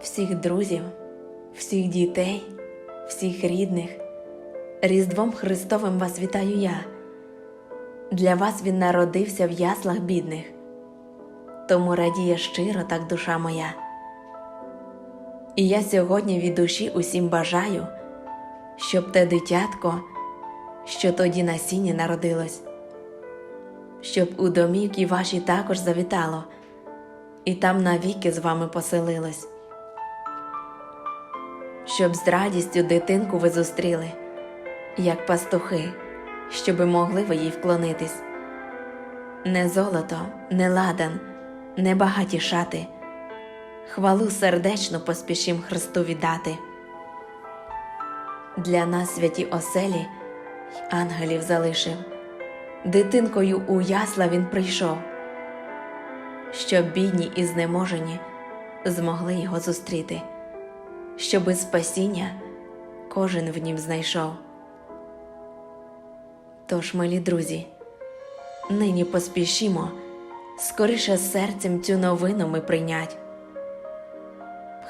всіх друзів, всіх дітей, всіх рідних. Різдвом Христовим вас вітаю я. Для вас він народився в яслах бідних, тому радіє щиро так душа моя. І я сьогодні від душі усім бажаю, щоб те дитятко, що тоді на сіні народилось, щоб у домівки ваші також завітало, і там навіки з вами поселилось, щоб з радістю дитинку ви зустріли, як пастухи, щоби могли ви їй вклонитись. Не золото, не ладан, не багаті шати, хвалу сердечно поспішим Христу віддати. Для нас святі оселі й ангелів залишив, дитинкою у ясла він прийшов, щоб бідні і знеможені змогли його зустріти, щоби спасіння кожен в нім знайшов. Тож, милі друзі, нині поспішімо, скоріше серцем цю новину ми прийнять.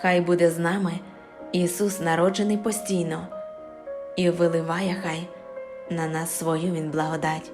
Хай буде з нами Ісус народжений постійно і виливає хай на нас свою Він благодать.